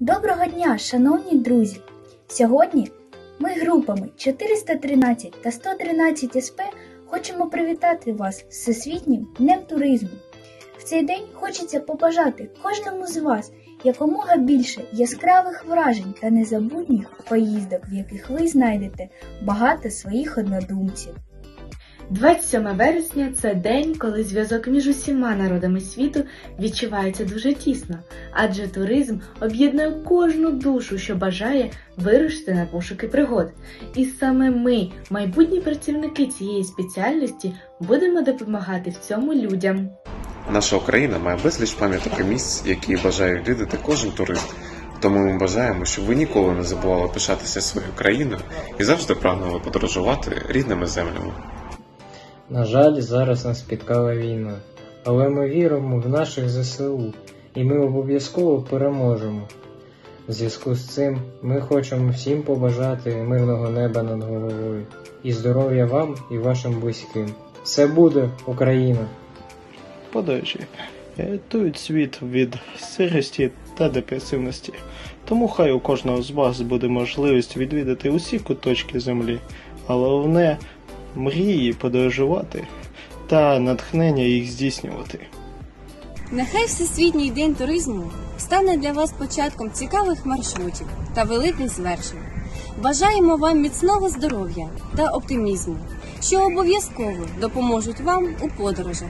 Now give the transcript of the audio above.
Доброго дня, шановні друзі! Сьогодні ми групами 413 та 113 СП хочемо привітати вас з Всесвітнім днем туризму. В цей день хочеться побажати кожному з вас якомога більше яскравих вражень та незабутніх поїздок, в яких ви знайдете багато своїх однодумців. 27 вересня це день, коли зв'язок між усіма народами світу відчувається дуже тісно, адже туризм об'єднує кожну душу, що бажає вирушити на пошуки пригод. І саме ми, майбутні працівники цієї спеціальності, будемо допомагати в цьому людям. Наша Україна має безліч пам'яток і місць, які бажає відвідати кожен турист. Тому ми бажаємо, щоб ви ніколи не забували пишатися своєю країною і завжди прагнули подорожувати рідними землями. На жаль, зараз нас спіткала війна, але ми віримо в наших ЗСУ, і ми обов'язково переможемо. В зв'язку з цим ми хочемо всім побажати мирного неба над головою і здоров'я вам і вашим близьким. Все буде, Україна! Подорожі рятують світ від сирості та депресивності. Тому хай у кожного з вас буде можливість відвідати усі куточки землі, а головне мрії подорожувати та натхнення їх здійснювати. Нехай Всесвітній день туризму стане для вас початком цікавих маршрутів та великих звершень. Бажаємо вам міцного здоров'я та оптимізму, що обов'язково допоможуть вам у подорожах.